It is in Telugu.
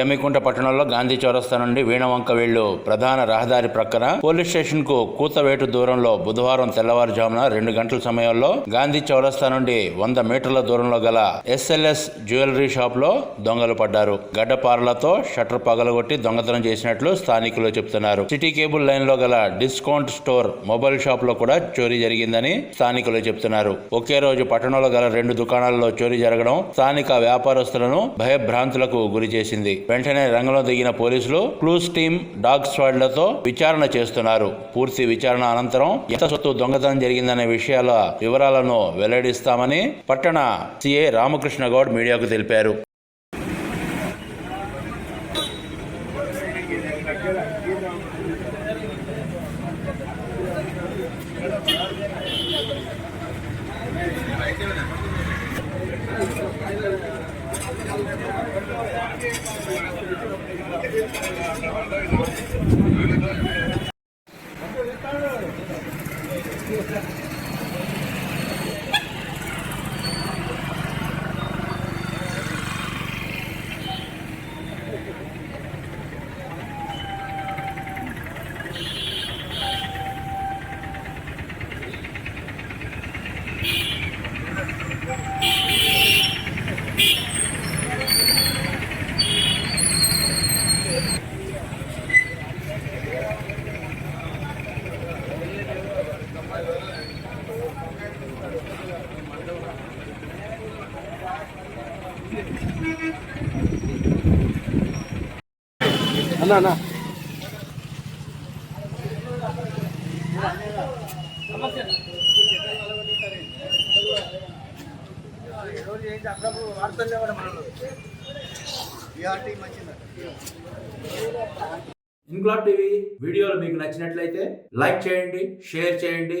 జమ్మికుంట పట్టణంలో గాంధీ చౌరస్తా నుండి వీణవంక వెళ్ళు ప్రధాన రహదారి ప్రక్కన పోలీస్ స్టేషన్కు కూతవేటు దూరంలో బుధవారం తెల్లవారుజామున రెండు గంటల సమయంలో గాంధీ చౌరస్తా నుండి వంద మీటర్ల దూరంలో గల ఎస్ఎల్ఎస్ జ్యువెలరీ షాప్లో దొంగలు పడ్డారు. గడ్డపారలతో షట్టర్ పగలగొట్టి దొంగతనం చేసినట్లు స్థానికులు చెబుతున్నారు. సిటీ కేబుల్ లైన్లో గల డిస్కౌంట్ స్టోర్ మొబైల్ షాప్లో కూడా చోరీ జరిగిందని స్థానికులు చెబుతున్నారు. ఒకే రోజు పట్టణంలో గల రెండు దుకాణాల్లో చోరీ జరగడం స్థానిక వ్యాపారస్తులను భయభ్రాంతులకు గురి చేసింది. వెంటనే రంగంలో దిగిన పోలీసులు క్లూస్ టీమ్ డాగ్ స్వాడ్లతో విచారణ చేస్తున్నారు. పూర్తి విచారణ అనంతరం ఎంత సొత్తు దొంగతనం జరిగిందనే విషయాల వివరాలను వెల్లడిస్తామని పట్టణ సిఏ రామకృష్ణ గౌడ్ మీడియాకు తెలిపారు. అన్నా అన్నా. ఇంక్లాబ్ టీవీ వీడియోలు మీకు నచ్చినట్లయితే లైక్ చేయండి షేర్ చేయండి.